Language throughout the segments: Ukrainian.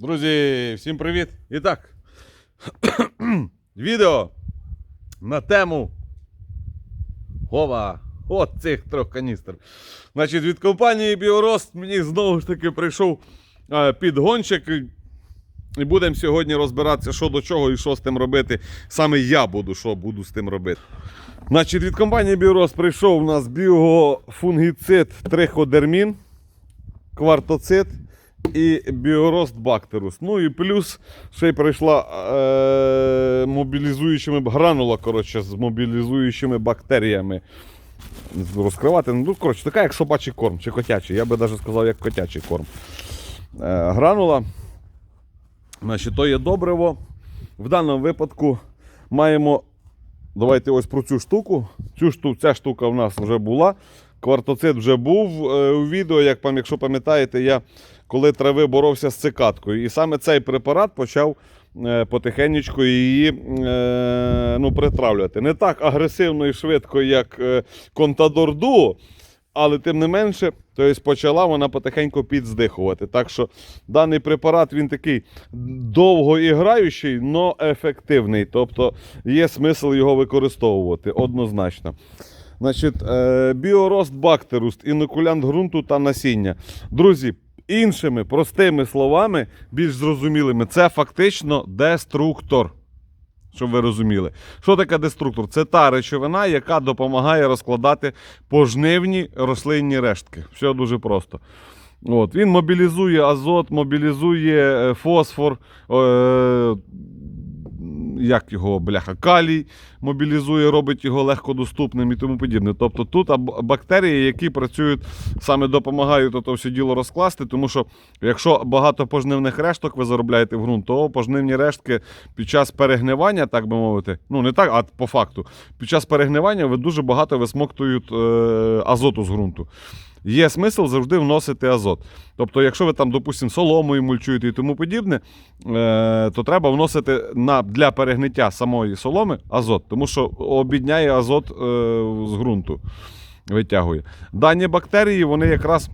Друзі, всім привіт! І так, відео на тему Гова, от цих трьох каністр. Значить, від компанії Біорост мені знову ж таки прийшов е, підгончик. і- будемо сьогодні розбиратися, що до чого і що з тим робити. Саме я буду, що буду з тим робити. Значить, від компанії Біорост прийшов у нас біофунгіцид триходермін, квартоцит і біорост бактерус. Ну і плюс ще й прийшла е, мобілізуючими гранула, коротше, з мобілізуючими бактеріями. Розкривати. Ну, коротше, така, як собачий корм чи котячий. Я би навіть сказав, як котячий корм. Е, гранула. Значить, то є добриво. В даному випадку маємо. Давайте ось про цю штуку. Цю шту, ця штука в нас вже була. Квартоцит вже був е, у відео, як якщо пам'ятаєте, я коли трави боровся з цикаткою. І саме цей препарат почав е, потихенечку її е, ну, притравлювати. Не так агресивно і швидко, як е, Контадор Дуо, але тим не менше, тобто почала вона потихеньку підздихувати. Так що даний препарат він такий довгоіграючий, але ефективний. Тобто є смисл його використовувати однозначно. Значить, біорост бактеруст, інокулянт ґрунту та насіння. Друзі, іншими простими словами, більш зрозумілими, це фактично деструктор. Щоб ви розуміли. Що таке деструктор? Це та речовина, яка допомагає розкладати пожнивні рослинні рештки. Все дуже просто. От, він мобілізує азот, мобілізує е, фосфор, е, як його бляха, калій, мобілізує, робить його легкодоступним і тому подібне. Тобто тут бактерії, які працюють, саме допомагають то все діло розкласти, тому що якщо багато пожнивних решток ви заробляєте в ґрунт, то пожнивні рештки під час перегнивання, так би мовити, ну не так, а по факту, під час перегнивання ви дуже багато висмоктують е, азоту з ґрунту. Є смисл завжди вносити азот. Тобто, якщо ви там, допустимо, соломою мульчуєте і тому подібне, е, то треба вносити на, для перегниття самої соломи азот, тому що обідняє азот е, з ґрунту. Витягує. Дані бактерії, вони якраз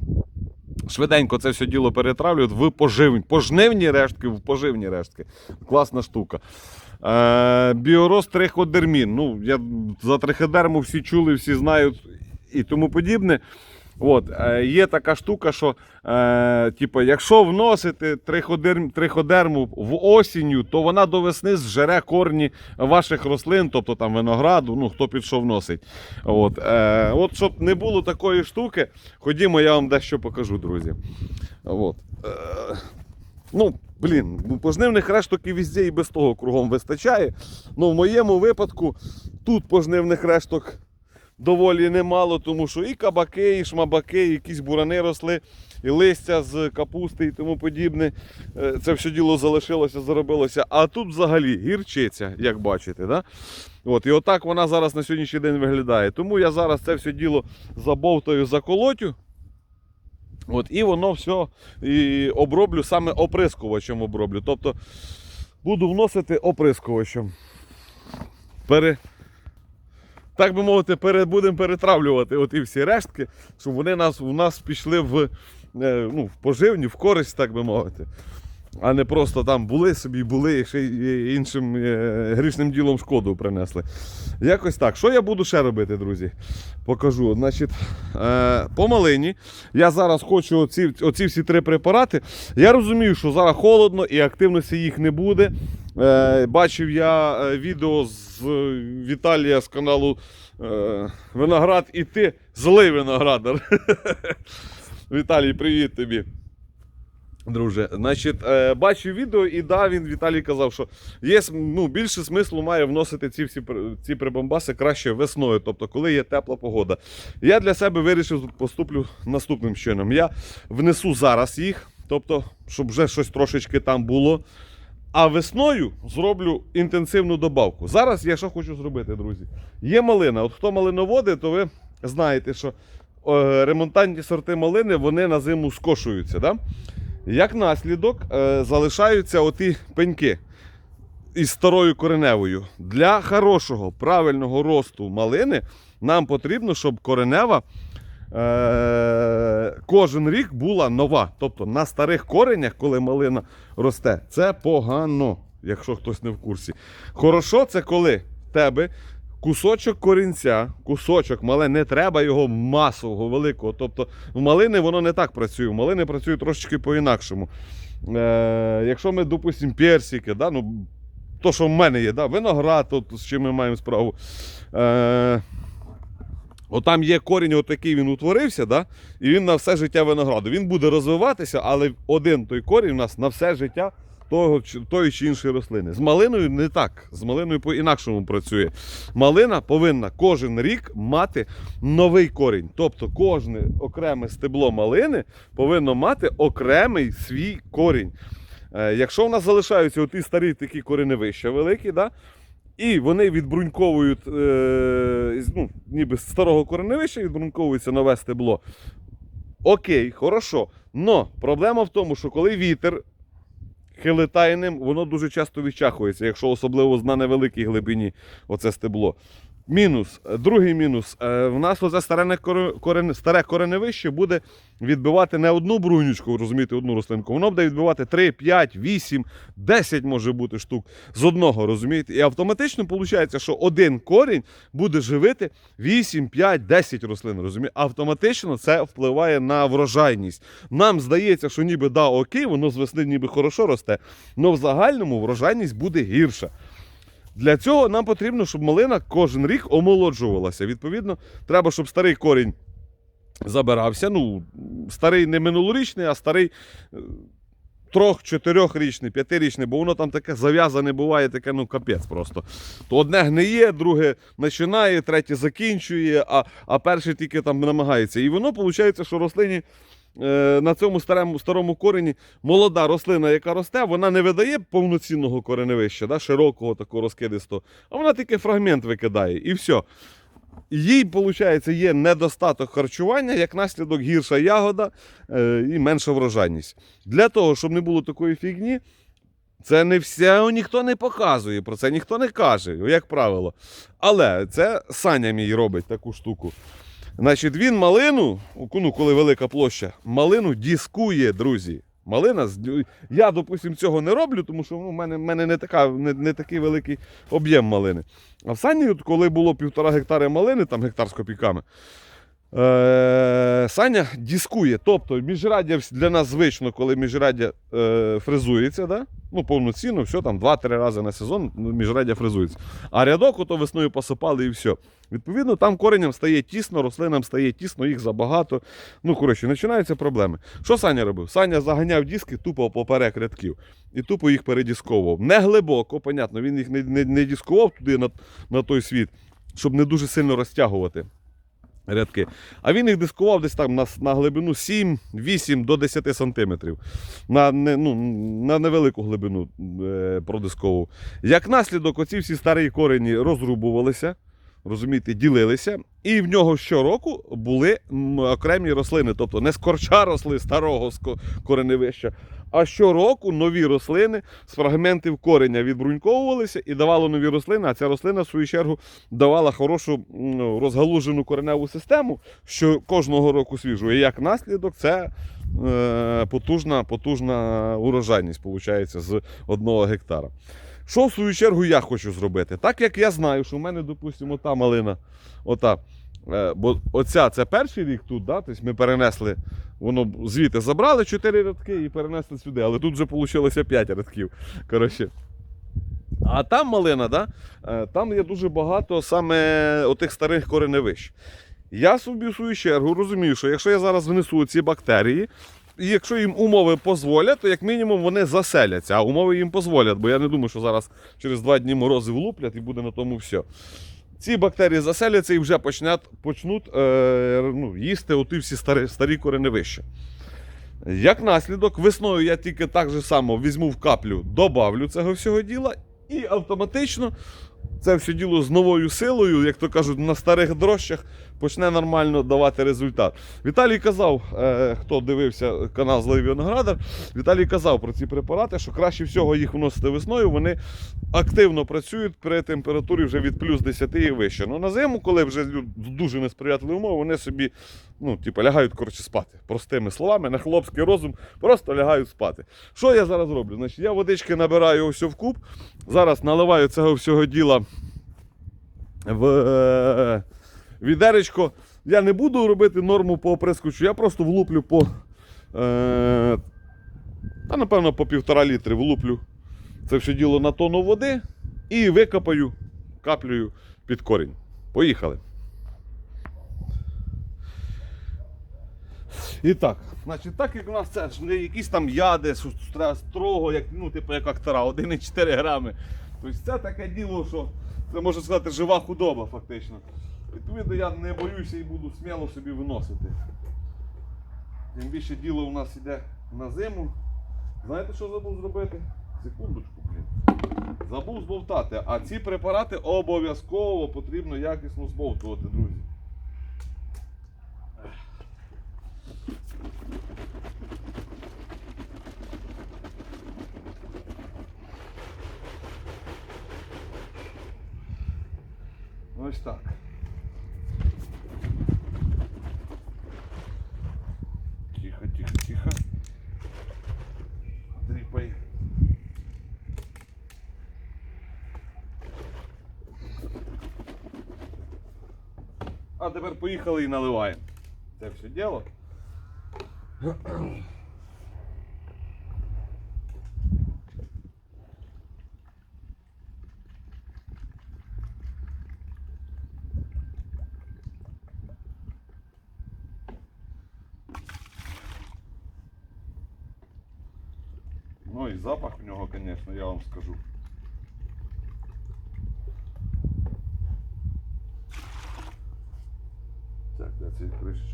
швиденько це все діло перетравлюють в поживні, пожнивні рештки, в поживні рештки. Класна штука. Е, біорост триходермін. Ну, я за триходерму всі чули, всі знають і тому подібне. От, е, є така штука, що е, типу, якщо вносити триходерм, триходерму в осінню, то вона до весни зжере корні ваших рослин, тобто там винограду, ну хто під що вносить. От, е, от щоб не було такої штуки, ходімо, я вам дещо покажу, друзі. От. Е, ну, блін, ну, пожнивних решток і везде і без того кругом вистачає. Ну, в моєму випадку тут пожнивних решток доволі немало, тому що і кабаки, і шмабаки, і якісь бурани росли, і листя з капусти і тому подібне. Е, Це все діло залишилося, заробилося. А тут взагалі гірчиця, як бачите. Да? От, і отак вона зараз на сьогоднішній день виглядає. Тому я зараз це все діло забовтаю, заколотю. От, і воно все і оброблю саме оприскувачем оброблю. Тобто буду вносити оприскувачем. Пере, так би мовити, пере, будемо перетравлювати оті всі рештки, щоб вони нас, у нас пішли в, е, ну, в поживні, в користь, так би мовити. А не просто там були собі, були і ще іншим е, грішним ділом шкоду принесли. Якось так. Що я буду ще робити, друзі? Покажу. Значить, е, по малині я зараз хочу оці, оці всі три препарати. Я розумію, що зараз холодно і активності їх не буде. Е, бачив я е, відео з Віталія з каналу е, Виноград і ти злий виноградар. Віталій, привіт тобі. Друже, значить, бачив відео, і да, він Віталій казав, що є ну, більше смислу має вносити ці всі ці прибамбаси краще весною, тобто коли є тепла погода. Я для себе вирішив поступлю наступним чином. Я внесу зараз їх, тобто, щоб вже щось трошечки там було. А весною зроблю інтенсивну добавку. Зараз я що хочу зробити, друзі. Є малина. От хто малиноводи, то ви знаєте, що е, ремонтантні сорти малини вони на зиму скошуються. Да? Як наслідок е, залишаються оті пеньки із старою кореневою. Для хорошого, правильного росту малини нам потрібно, щоб коренева е, кожен рік була нова. Тобто на старих коренях, коли малина росте, це погано, якщо хтось не в курсі. Хорошо, це коли в тебе кусочок корінця, кусочок мале, не треба його масового, великого. Тобто в малини воно не так працює. В малини працює трошечки по-інакшому. Е, якщо ми, допустимо, персики, да, ну, то, що в мене є, да, виноград, от, з чим ми маємо справу. Е, Отам є корінь, отакий він утворився, да? і він на все життя винограду. Він буде розвиватися, але один той корінь у нас на все життя того, тої чи іншої рослини. З малиною не так. З малиною по-інакшому працює. Малина повинна кожен рік мати новий корінь. Тобто кожне окреме стебло малини повинно мати окремий свій корінь. Е, якщо в нас залишаються оті старі такі кореневища великі, да? І вони відбруньковують, е, ну, ніби з старого кореневища відбруньковується нове стебло. Окей, хорошо. Но проблема в тому, що коли вітер хилитає ним, воно дуже часто відчахується, якщо особливо на невеликій глибині оце стебло. Мінус. Е, Другий мінус. Е, В нас оце старе, коре- корен- старе кореневище буде відбивати не одну брунючку, розумієте, одну рослинку. Воно буде відбивати 3, 5, 8, 10 може бути штук з одного, розумієте? І автоматично виходить, що один корінь буде живити 8, 5, 10 рослин. Розумієте? Автоматично це впливає на врожайність. Нам здається, що ніби да, окей, воно з весни ніби хорошо росте, але в загальному врожайність буде гірша. Для цього нам потрібно, щоб малина кожен рік омолоджувалася. Відповідно, треба, щоб старий корінь забирався. Ну, старий не минулорічний, а старий е, трьох, чотирьохрічний, п'ятирічний, бо воно там таке зав'язане буває, таке, ну, капець просто. То одне гниє, друге починає, третє закінчує, а, а перше тільки там намагається. І воно виходить, що рослині. Е, На цьому старому, старому корені молода рослина, яка росте, вона не видає повноцінного кореневища, да, широкого такого розкидистого, а вона тільки фрагмент викидає і все. Їй, виходить, є недостаток харчування, як наслідок гірша ягода е, і менша врожайність. Для того, щоб не було такої фігні, це не все ніхто не показує, про це ніхто не каже, як правило. Але це Саня мій робить таку штуку. Значить, він малину, ну, коли велика площа, малину дискує, друзі. Малина, я, допустим, цього не роблю, тому що ну, в мене, в мене не, така, не, не такий великий об'єм малини. А в Сані, коли було півтора гектари малини, там гектар з копійками, е, Саня дискує. Тобто міжраддя для нас звично, коли міжраддя е, фрезується, да? ну повноцінно, все там 2-3 рази на сезон ну, міжраддя фрезується. А рядок ото весною посипали і все. Відповідно, там кореням стає тісно, рослинам стає тісно, їх забагато. Ну, коротше, починаються проблеми. Що Саня робив? Саня заганяв диски тупо поперек рядків і тупо їх передісковував. Не глибоко, понятно, він їх не, не, не дискував туди на, на той світ, щоб не дуже сильно розтягувати рядки. А він їх дискував десь там на, на глибину 7-8 до 10 сантиметрів. На, не, ну, на невелику глибину е, продисковував. Як наслідок, оці всі старі корені розрубувалися. Розумієте, ділилися, і в нього щороку були окремі рослини, тобто не з корча росли старого кореневища, а щороку нові рослини з фрагментів кореня відбруньковувалися і давало нові рослини. А ця рослина, в свою чергу, давала хорошу ну, розгалужену кореневу систему, що кожного року свіжу. І як наслідок, це е, потужна, потужна урожайність, виходить, з одного гектара. Що в свою чергу я хочу зробити? Так як я знаю, що в мене, допустимо, та малина, ота. Е, Бо оця це перший рік тут, да? тобто ми перенесли, воно звідти забрали 4 рядки і перенесли сюди, але тут вже вийшло 5 рядків. Коротше. А там малина, да? е, там є дуже багато саме отих старих кореневищ. Я собі в свою чергу розумію, що якщо я зараз внесу ці бактерії, і якщо їм умови дозволять, то як мінімум вони заселяться, а умови їм дозволять, бо я не думаю, що зараз через два дні морози влуплять і буде на тому все. Ці бактерії заселяться і вже почнуть, почнуть е, ну, їсти оті всі старі, старі кореневища. Як наслідок, весною я тільки так же само візьму в каплю, добавлю цього всього діла, і автоматично це все діло з новою силою, як то кажуть, на старих дрощах почне нормально давати результат. Віталій казав, е, хто дивився канал Злий Виноградар, Віталій казав про ці препарати, що краще всього їх вносити весною. Вони активно працюють при температурі вже від плюс 10 і вище. Ну на зиму, коли вже дуже несприятливі умови, вони собі ну, типу, лягають коротше, спати. Простими словами, на хлопський розум просто лягають спати. Що я зараз роблю? Значить, я водички набираю ось в куб. Зараз наливаю цього всього діла в е, відеречко. Я не буду робити норму по оприскувачу, я просто влуплю по. Е, та, напевно, по півтора літри влуплю це все діло на тонну води і викопаю каплею під корінь. Поїхали. І так, значить, так як у нас це ж не якісь там яди, строго, як, ну, типу, як актора, 1,4 грами. Тобто це таке діло, що це можна сказати жива худоба, фактично. Відповідно, я не боюся і буду сміло собі виносити. Тим більше діло у нас йде на зиму. Знаєте, що забув зробити? Секундочку, блін. Забув збовтати. А ці препарати обов'язково потрібно якісно збовтувати, друзі. Ось так. Тихо, тихо, тихо. Дріпай. А тепер поїхали і наливаємо. Це все діло. Ну і запах в нього, звісно, я вам скажу. Так, я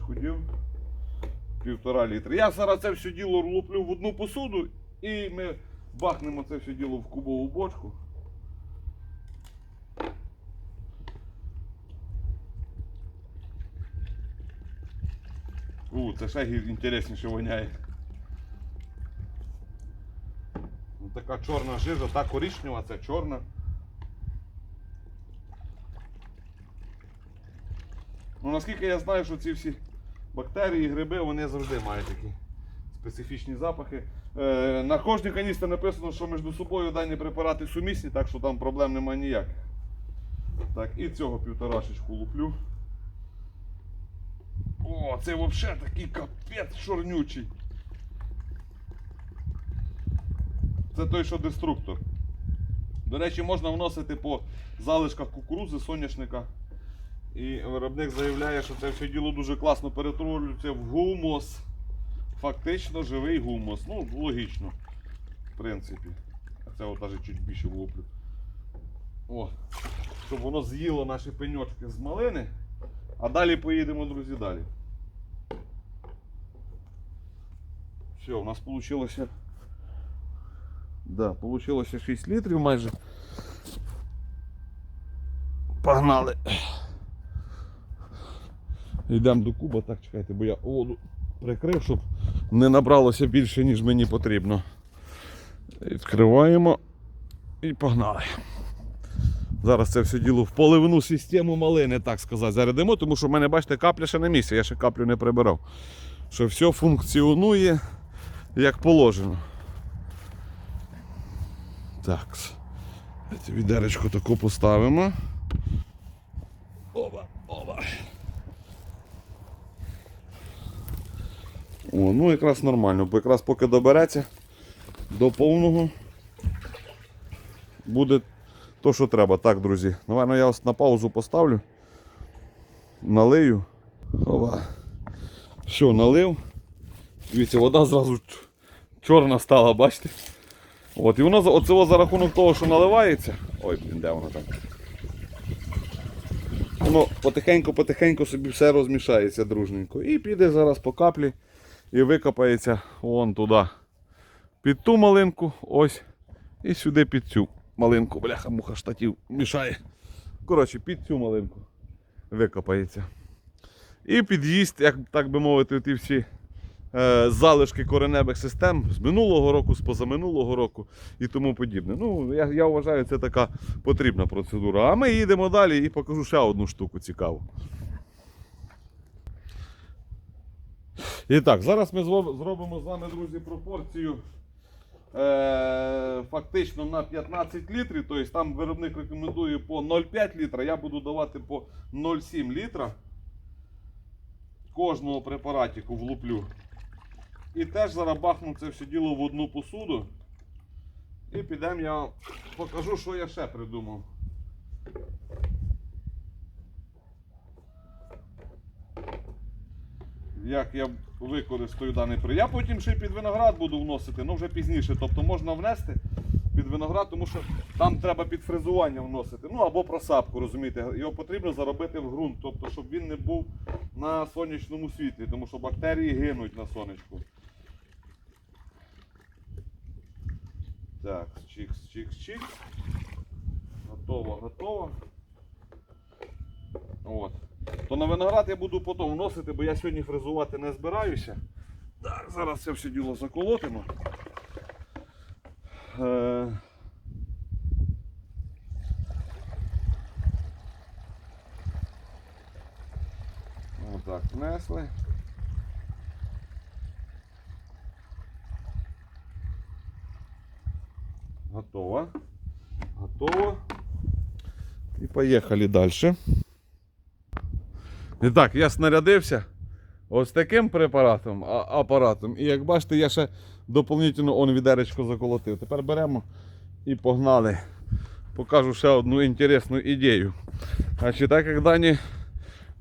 цей. Півтора літра. Я зараз це все діло луплю в одну посуду і ми бахнемо це все діло в кубову бочку. У, це ще інтересніше воняє. Ну, така чорна жижа, та коричнева, це чорна. Ну, наскільки я знаю, що ці всі бактерії, гриби, вони завжди мають такі специфічні запахи. Е, на кожній каністрі написано, що між собою дані препарати сумісні, так що там проблем немає ніяких. Так, і цього півторашечку луплю. О, це взагалі такий капець чорнючий. Це той, що деструктор. До речі, можна вносити по залишках кукурузи, соняшника. І виробник заявляє, що це все діло дуже класно перетворюється в гумус. Фактично живий гумус. Ну, логічно. В принципі. А це от навіть чуть більше влуплю. О, щоб воно з'їло наші пеньочки з малини. А далі поїдемо, друзі, далі. Все, у нас вийшло. Да, вийшло 6 літрів майже. Погнали. Йдемо до куба, так чекайте, бо я воду прикрив, щоб не набралося більше, ніж мені потрібно. Відкриваємо і погнали. Зараз це все діло в поливну систему малини, так сказати, зарядимо, тому що в мене, бачите, капля ще на місці, я ще каплю не прибирав. Що все функціонує як положено. Так. Відеречко таку поставимо. Оба, оба. О, ну якраз нормально, бо якраз поки добереться до повного буде то, що треба. Так, друзі. Наверно, я ось на паузу поставлю. Налию. Ова. Все, налив. Дивіться, вода зразу чорна стала, бачите? От, і воно оце за рахунок того, що наливається. Ой, блін, де воно там? Воно потихеньку-потихеньку собі все розмішається дружненько. І піде зараз по каплі і викопається вон туди. Під ту малинку, ось. І сюди під цю малинку. Бляха, муха штатів мішає. Коротше, під цю малинку викопається. І під'їсть, як так би мовити, ті всі е, залишки кореневих систем з минулого року, з позаминулого року і тому подібне. Ну, я, я вважаю, це така потрібна процедура. А ми їдемо далі і покажу ще одну штуку цікаву. І так, зараз ми зробимо з вами, друзі, пропорцію е, фактично на 15 літрів. Тобто там виробник рекомендує по 0,5 літра, я буду давати по 0,7 літра. Кожного препаратику влуплю. І теж зараз бахну це все діло в одну посуду. І підемо я покажу, що я ще придумав. Як я використаю даний при. Я потім ще й під виноград буду вносити, ну вже пізніше. Тобто можна внести під виноград, тому що там треба під фрезування вносити. Ну або просапку, розумієте. Його потрібно заробити в ґрунт, тобто, щоб він не був на сонячному світлі, тому що бактерії гинуть на сонечку. Так, чікс, чікс, чікс. Готово, готово. От. На виноград я буду потім вносити, бо я сьогодні фрезувати не збираюся. Так, зараз це все діло заколотимо. Е... Отак, внесли. Готово. Готово. І поїхали далі. І так, я снарядився ось таким препаратом, а, апаратом. І як бачите, я ще доповнительно он відеречко заколотив. Тепер беремо і погнали. Покажу ще одну інтересну ідею. Значить, так як дані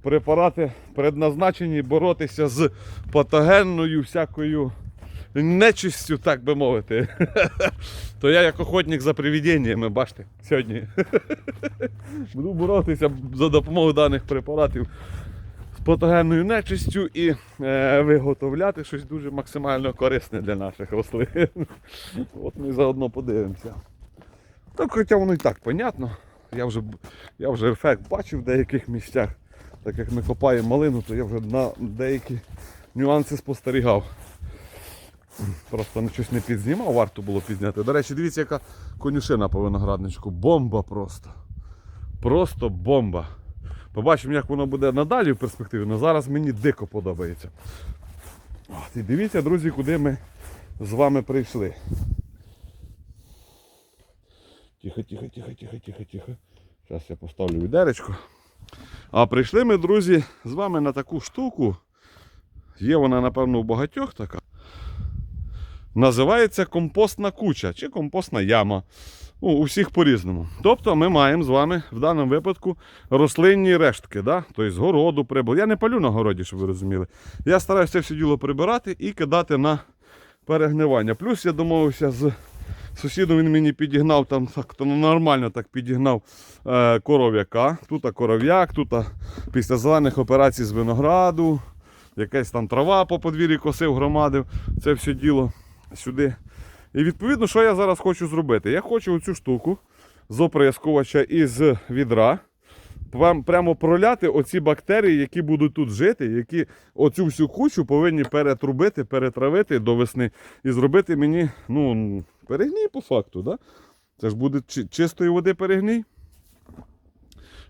препарати предназначені боротися з патогенною всякою нечистю, так би мовити. То я як охотник за привіденнями, бачите, сьогодні буду боротися за допомогою даних препаратів патогенною нечистю і е, виготовляти щось дуже максимально корисне для наших рослин. От ми заодно подивимося. Так, хоча воно і так понятно. Я вже, я вже ефект бачив в деяких місцях. Так як ми копаємо малину, то я вже на деякі нюанси спостерігав. Просто ну, щось не підзнімав, варто було підзняти. До речі, дивіться, яка конюшина по виноградничку. Бомба просто. Просто бомба. Побачимо, як воно буде надалі в перспективі, але зараз мені дико подобається. І дивіться, друзі, куди ми з вами прийшли. Тихо, тихо, тихо, тихо, тихо, тихо. Зараз я поставлю відеречко. А прийшли ми, друзі, з вами на таку штуку. Є вона, напевно, у багатьох така. Називається компостна куча чи компостна яма. Ну, у всіх по-різному. Тобто ми маємо з вами в даному випадку рослинні рештки, да? тобто з городу прибув. Я не палю на городі, щоб ви розуміли. Я стараюся все діло прибирати і кидати на перегнивання. Плюс я домовився з сусідом, він мені підігнав там так, нормально так підігнав е, коров'яка. Тут коров'як, тут після зелених операцій з винограду, якась там трава по подвір'ї косив, громадив. Це все діло сюди. І відповідно, що я зараз хочу зробити? Я хочу оцю штуку з оприскувача із відра прям- прямо проляти оці бактерії, які будуть тут жити, які оцю всю кучу повинні перетрубити, перетравити до весни і зробити мені ну, перегній по факту. Да? Це ж буде чи- чистої води перегній.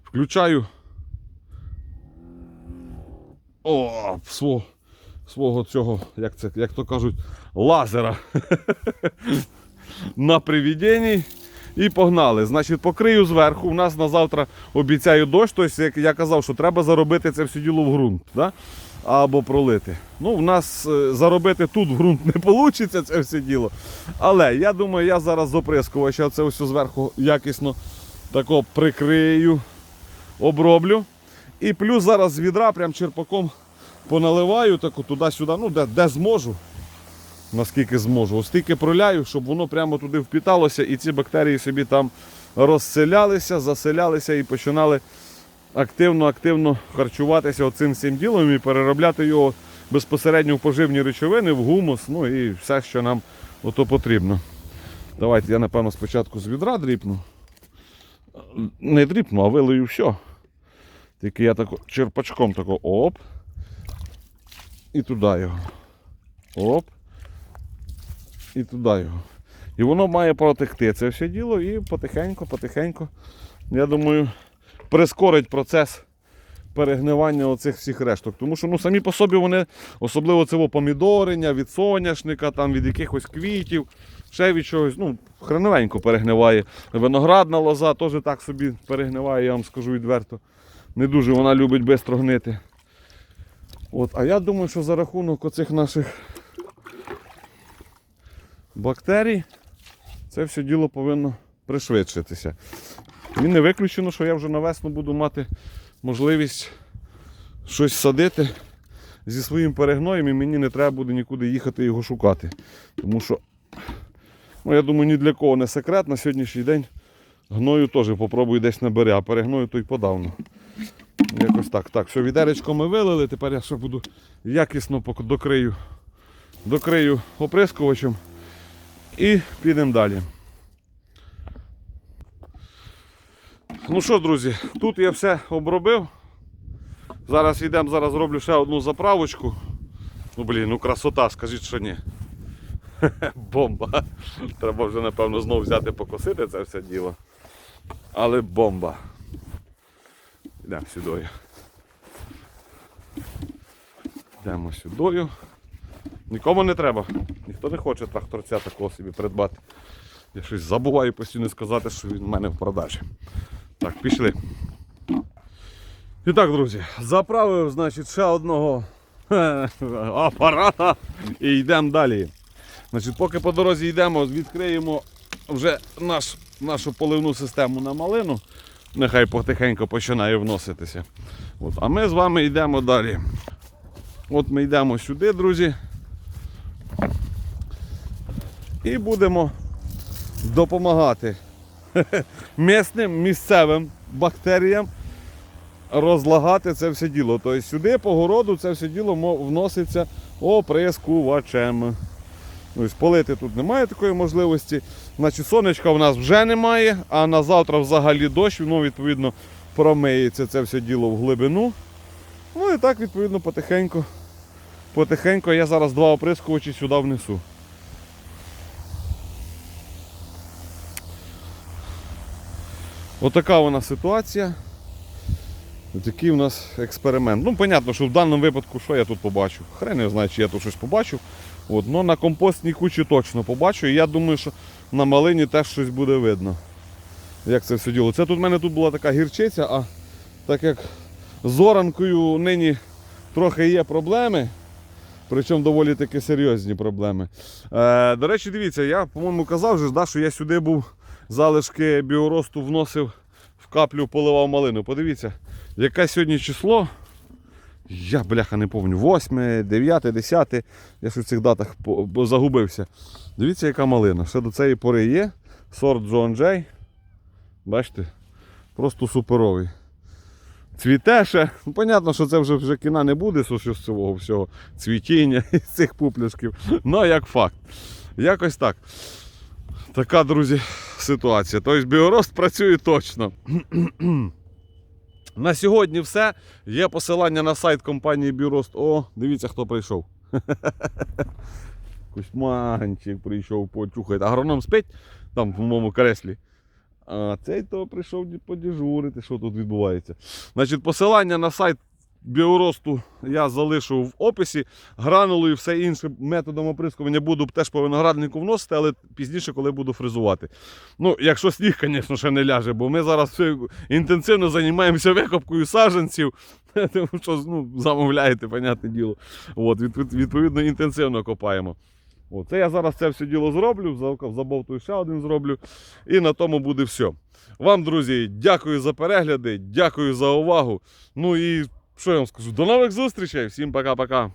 Включаю о, свого, свого цього, як це, як то кажуть, лазера на привіденні. І погнали. Значить, покрию зверху. У нас на завтра обіцяю дощ. Тобто, як я казав, що треба заробити це все діло в ґрунт. Да? Або пролити. Ну, у нас е, заробити тут в ґрунт не вийде це все діло. Але я думаю, я зараз з оприскувача це все зверху якісно тако прикрию, оброблю. І плюс зараз з відра прям черпаком поналиваю тако туди-сюди, ну де, де зможу наскільки зможу. Ось тільки проляю, щоб воно прямо туди впіталося і ці бактерії собі там розселялися, заселялися і починали активно-активно харчуватися оцим всім ділом і переробляти його безпосередньо в поживні речовини, в гумус, ну і все, що нам ото потрібно. Давайте я, напевно, спочатку з відра дріпну. Не дріпну, а вилию все. Тільки я так черпачком тако оп. І туди його. Оп. І туди його. І воно має протекти це все діло і потихеньку, потихеньку, я думаю, прискорить процес перегнивання оцих всіх решток. Тому що ну, самі по собі вони, особливо це помідорення, від соняшника, там, від якихось квітів, ще від чогось, ну, хреновенько перегниває. Виноградна лоза теж так собі перегниває, я вам скажу відверто. Не дуже вона любить швидко гнити. От, а я думаю, що за рахунок оцих наших бактерій це все діло повинно пришвидшитися. І не виключено, що я вже на весну буду мати можливість щось садити зі своїм перегноєм і мені не треба буде нікуди їхати його шукати. Тому що, ну, я думаю, ні для кого не секрет, на сьогоднішній день гною теж попробую десь набере, а перегною то й подавно. Якось так. Так, все, відеречко ми вилили, тепер я ще буду якісно докрию, докрию оприскувачем і підемо далі. Ну що, друзі, тут я все обробив. Зараз йдемо, зараз зроблю ще одну заправочку. Ну блін, ну красота, скажіть, що ні. Бомба. Треба вже, напевно, знову взяти покосити це все діло. Але бомба. Йдемо сюдою. Йдемо сюдою. Нікому не треба. Ніхто не хоче тракторця такого собі придбати. Я щось забуваю постійно сказати, що він в мене в продажі. Так, пішли. І так, друзі, заправив, значить, ще одного апарата і йдемо далі. Значить, поки по дорозі йдемо, відкриємо вже наш, нашу поливну систему на малину. Нехай потихеньку починає вноситися. От, а ми з вами йдемо далі. От ми йдемо сюди, друзі. І будемо допомагати місним місцевим бактеріям розлагати це все діло. Тобто сюди по городу це все діло вноситься оприскувачем. Тобто полити тут немає такої можливості. Значить, сонечка в нас вже немає, а на завтра взагалі дощ, воно відповідно промиється це все діло в глибину. Ну і так, відповідно, потихеньку. Потихеньку я зараз два оприскувачі сюди внесу. Отака нас ситуація. Такий у нас експеримент. Ну, понятно, що в даному випадку що я тут побачу? Хрен не знаю, чи я тут щось побачу. От, ну, на компостній кучі точно побачу. І я думаю, що на малині теж щось буде видно. Як це все діло. Це тут в мене тут була така гірчиця, а так як з оранкою нині трохи є проблеми. Причому доволі таки серйозні проблеми. Е, до речі, дивіться, я, по-моєму, казав, же, ж, да, що я сюди був залишки біоросту вносив в каплю, поливав малину. Подивіться, яке сьогодні число. Я, бляха, не пам'ятаю. 8, 9, 10. Я ж у цих датах загубився. Дивіться, яка малина. Ще до цієї пори є. Сорт Джон Джей. Бачите? Просто суперовий. Цвіте ще. Ну, понятно, що це вже, вже кіна не буде що з цього всього цвітіння і з цих пупляшків. Ну, як факт. Якось так. Така, друзі, ситуація. Тобто біорост працює точно. На сьогодні все. Є посилання на сайт компанії Біорост. О, дивіться, хто прийшов. Кузьманчик прийшов почухати. Агроном спить там в моєму креслі. А цей то прийшов ді- подіжурити, що тут відбувається. Значить, посилання на сайт біоросту я залишу в описі. Гранулу і все інше методом оприскування буду теж по винограднику вносити, але пізніше, коли буду фрезувати. Ну, якщо сніг, звісно, ще не ляже, бо ми зараз інтенсивно займаємося викопкою саджанців, тому що ну, замовляєте, понятне діло. От, відпо- відповідно, інтенсивно копаємо. От, це я зараз це все діло зроблю, за- забовтую ще один зроблю. І на тому буде все. Вам, друзі, дякую за перегляди, дякую за увагу. Ну і що я вам скажу? До нових зустрічей. Всім пока-пока.